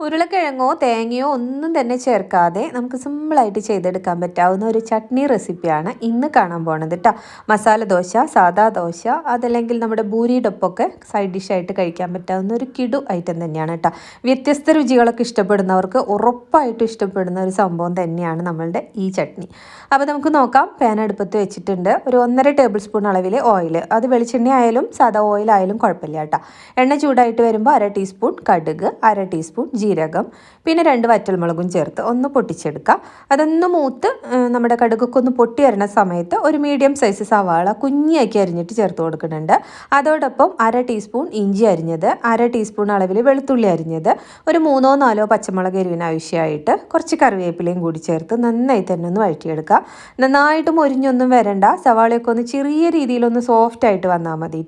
ഉരുളക്കിഴങ്ങോ തേങ്ങയോ ഒന്നും തന്നെ ചേർക്കാതെ നമുക്ക് സിമ്പിളായിട്ട് ചെയ്തെടുക്കാൻ പറ്റാവുന്ന ഒരു ചട്നി റെസിപ്പിയാണ് ഇന്ന് കാണാൻ പോണത് കേട്ടോ മസാല ദോശ സാദാ ദോശ അതല്ലെങ്കിൽ നമ്മുടെ ഭൂരിയുടെ ഒപ്പമൊക്കെ സൈഡ് ഡിഷായിട്ട് കഴിക്കാൻ പറ്റാവുന്ന ഒരു കിടു ഐറ്റം തന്നെയാണ് കേട്ടോ വ്യത്യസ്ത രുചികളൊക്കെ ഇഷ്ടപ്പെടുന്നവർക്ക് ഉറപ്പായിട്ടും ഇഷ്ടപ്പെടുന്ന ഒരു സംഭവം തന്നെയാണ് നമ്മളുടെ ഈ ചട്നി. അപ്പോൾ നമുക്ക് നോക്കാം. പാൻ അടുപ്പത്ത് വെച്ചിട്ടുണ്ട് ഒരു ഒന്നര ടേബിൾ സ്പൂൺ അളവിൽ ഓയിൽ അത് വെളിച്ചെണ്ണ ആയാലും സാധാ ഓയിലായാലും കുഴപ്പമില്ല കേട്ടോ എണ്ണ ചൂടായിട്ട് വരുമ്പോൾ അര ടീസ്പൂൺ കടുക് അര ടീസ്പൂൺ ജീരകം പിന്നെ രണ്ട് വറ്റൽമുളകും ചേർത്ത് ഒന്ന് പൊട്ടിച്ചെടുക്കുക അതൊന്ന് മൂത്ത് നമ്മുടെ കടുകൊക്കെ ഒന്ന് പൊട്ടി വരുന്ന സമയത്ത് ഒരു മീഡിയം സൈസ് സവാള കുഞ്ഞാക്കി അരിഞ്ഞിട്ട് ചേർത്ത് കൊടുക്കുന്നുണ്ട്. അതോടൊപ്പം അര ടീസ്പൂൺ ഇഞ്ചി അരിഞ്ഞത് അര ടീസ്പൂൺ അളവിൽ വെളുത്തുള്ളി അരിഞ്ഞത് ഒരു മൂന്നോ നാലോ പച്ചമുളക് എരിവിന് ആവശ്യമായിട്ട് കുറച്ച് കറിവേപ്പിലയും കൂടി ചേർത്ത് നന്നായി തന്നെ ഒന്ന് വഴറ്റിയെടുക്കുക നന്നായിട്ട് മൊരിഞ്ഞൊന്നും വരണ്ട സവാളയൊക്കെ ഒന്ന് ചെറിയ രീതിയിലൊന്ന് സോഫ്റ്റ് ആയിട്ട് വന്നാൽ മതി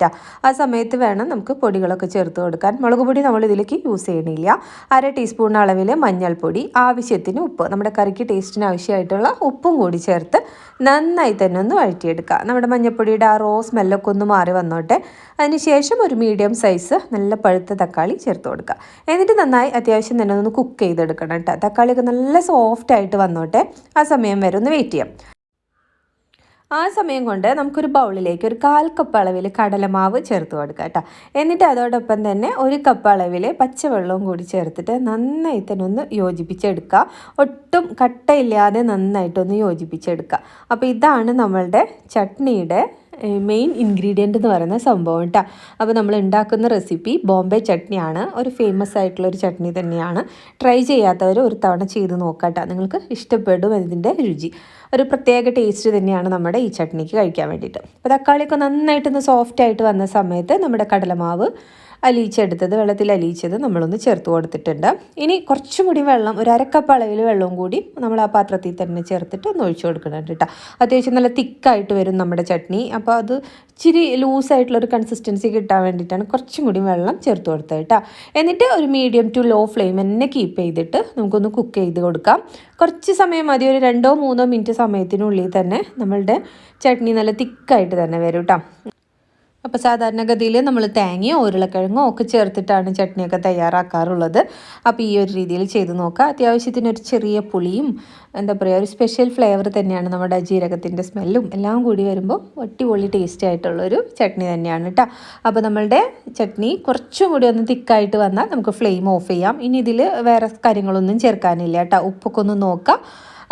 ആ സമയത്ത് വേണം നമുക്ക് പൊടികളൊക്കെ ചേർത്ത് കൊടുക്കാൻ. മുളക് പൊടി നമ്മൾ ഇതിലേക്ക് യൂസ് ചെയ്യണില്ല. അര ടീസ്പൂൺ അളവിൽ മഞ്ഞൾപ്പൊടി ആവശ്യത്തിന് ഉപ്പ്. നമ്മുടെ കറിക്ക് ടേസ്റ്റിന് ആവശ്യമായിട്ടുള്ള ഉപ്പും കൂടി ചേർത്ത് നന്നായി തന്നെ ഒന്ന് വഴറ്റിയെടുക്കുക. നമ്മുടെ മഞ്ഞൾപ്പൊടിയുടെ ആ റോ സ്മെല്ലൊക്കെ ഒന്ന് മാറി വന്നോട്ടെ. അതിനുശേഷം ഒരു മീഡിയം സൈസ് നല്ല പഴുത്ത തക്കാളി ചേർത്ത് കൊടുക്കുക. എന്നിട്ട് നന്നായി അത്യാവശ്യം തന്നെ ഒന്ന് കുക്ക് ചെയ്തെടുക്കണം കേട്ടോ. തക്കാളിയൊക്കെ നല്ല സോഫ്റ്റ് ആയിട്ട് വന്നോട്ടെ. ആ സമയം വരെ ഒന്ന് വെയിറ്റ് ചെയ്യാം. ആ സമയം കൊണ്ട് നമുക്കൊരു ബൗളിലേക്ക് ഒരു കാൽ കപ്പ് അളവിൽ കടലമാവ് ചേർത്ത് കൊടുക്കുക കേട്ടോ. എന്നിട്ട് അതോടൊപ്പം തന്നെ ഒരു കപ്പ് അളവിൽ പച്ചവെള്ളവും കൂടി ചേർത്തിട്ട് നന്നായി തന്നെ ഒന്ന് യോജിപ്പിച്ചെടുക്കുക. ഒട്ടും കട്ടയില്ലാതെ നന്നായിട്ടൊന്ന് യോജിപ്പിച്ചെടുക്കുക. അപ്പോൾ ഇതാണ് നമ്മളുടെ ചട്നിയുടെ മെയിൻ ഇൻഗ്രീഡിയന്റ് എന്ന് പറയുന്ന സംഭവം കേട്ടോ അപ്പോൾ നമ്മൾ ഉണ്ടാക്കുന്ന റെസിപ്പി ബോംബെ ചട്നിയാണ്. ഒരു ഫേമസ് ആയിട്ടുള്ള ഒരു ചട്നി തന്നെയാണ്. ട്രൈ ചെയ്യാത്തവർ ഒരു തവണ ചെയ്ത് നോക്കാം നിങ്ങൾക്ക് ഇഷ്ടപ്പെടും ഇതിന്റെ രുചി. ഒരു പ്രത്യേക ടേസ്റ്റ് തന്നെയാണ് നമ്മുടെ ഈ ചട്നിക്ക് കഴിക്കാൻ വേണ്ടിയിട്ട്. അപ്പോൾ തക്കാളിയൊക്കെ നന്നായിട്ടൊന്ന് സോഫ്റ്റ് ആയിട്ട് വന്ന സമയത്ത് നമ്മുടെ കടലമാവ് അലിയിച്ചെടുത്തത് വെള്ളത്തിൽ അലിയിച്ചത് നമ്മളൊന്ന് ചേർത്ത് കൊടുത്തിട്ടുണ്ട്. ഇനി കുറച്ചും കൂടി വെള്ളം ഒരു അരക്കപ്പ് അളവിൽ വെള്ളവും കൂടി നമ്മൾ ആ പാത്രത്തിൽ തന്നെ ചേർത്തിട്ട് ഒന്ന് ഒഴിച്ചു കൊടുക്കുന്നുണ്ട് കേട്ടോ. അത്യാവശ്യം നല്ല തിക്കായിട്ട് വരും നമ്മുടെ ചട്നി. അപ്പോൾ അത് ഇച്ചിരി ലൂസായിട്ടുള്ളൊരു കൺസിസ്റ്റൻസി കിട്ടാൻ വേണ്ടിയിട്ടാണ് കുറച്ചും കൂടി വെള്ളം ചേർത്ത് കൊടുത്തത് കേട്ടോ. എന്നിട്ട് ഒരു മീഡിയം ടു ലോ ഫ്ലെയിം തന്നെ കീപ്പ് ചെയ്തിട്ട് നമുക്കൊന്ന് കുക്ക് ചെയ്ത് കൊടുക്കാം. കുറച്ച് സമയം മതി ഒരു രണ്ടോ മൂന്നോ മിനിറ്റ് സമയത്തിനുള്ളിൽ തന്നെ നമ്മളുടെ ചട്നി നല്ല തിക്കായിട്ട് തന്നെ വരും കേട്ടോ. അപ്പോൾ സാധാരണഗതിയിൽ നമ്മൾ തേങ്ങയോ ഉരുളക്കിഴങ്ങോ ഒക്കെ ചേർത്തിട്ടാണ് ചട്നിയൊക്കെ തയ്യാറാക്കാറുള്ളത്. അപ്പോൾ ഈ ഒരു രീതിയിൽ ചെയ്ത് നോക്കുക അത്യാവശ്യത്തിന് ഒരു ചെറിയ പുളിയും എന്താ പറയുക ഒരു സ്പെഷ്യൽ ഫ്ലേവർ തന്നെയാണ് നമ്മുടെ ജീരകത്തിന്റെ സ്മെല്ലും എല്ലാം കൂടി വരുമ്പോൾ ഒട്ടിപൊളി ടേസ്റ്റി ആയിട്ടുള്ളൊരു ചട്നി തന്നെയാണ് കേട്ടോ അപ്പോൾ നമ്മളുടെ ചട്നി കുറച്ചും കൂടി ഒന്ന് തിക്കായിട്ട് വന്നാൽ നമുക്ക് ഫ്ലെയിം ഓഫ് ചെയ്യാം. ഇനി ഇതിൽ വേറെ കാര്യങ്ങളൊന്നും ചേർക്കാനില്ല കേട്ടോ ഉപ്പൊക്കെ ഒന്ന് നോക്കാം.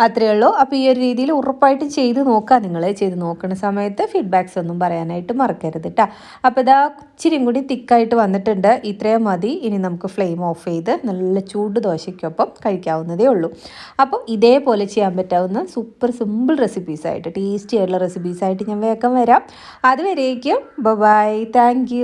അത്രയേ ഉള്ളൂ. അപ്പോൾ ഈ ഒരു രീതിയിൽ ഉറപ്പായിട്ടും ചെയ്ത് നോക്കുക. നിങ്ങൾ ചെയ്ത് നോക്കുന്ന സമയത്ത് ഫീഡ്ബാക്സ് ഒന്നും പറയാനായിട്ട് മറക്കരുത് കേട്ടോ അപ്പോൾ ഇതാ ഇച്ചിരി കൂടി തിക്കായിട്ട് വന്നിട്ടുണ്ട്. ഇത്രയും മതി. ഇനി നമുക്ക് ഫ്ലെയിം ഓഫ് ചെയ്ത് നല്ല ചൂട് ദോശയ്ക്കൊപ്പം കഴിക്കാവുന്നതേ ഉള്ളൂ. അപ്പം ഇതേപോലെ ചെയ്യാൻ പറ്റാവുന്ന സൂപ്പർ സിമ്പിൾ റെസിപ്പീസായിട്ട് ടേസ്റ്റി ആയിട്ടുള്ള റെസിപ്പീസായിട്ട് ഞാൻ വേഗം വരാം. അതുവരേക്കും. Bye thank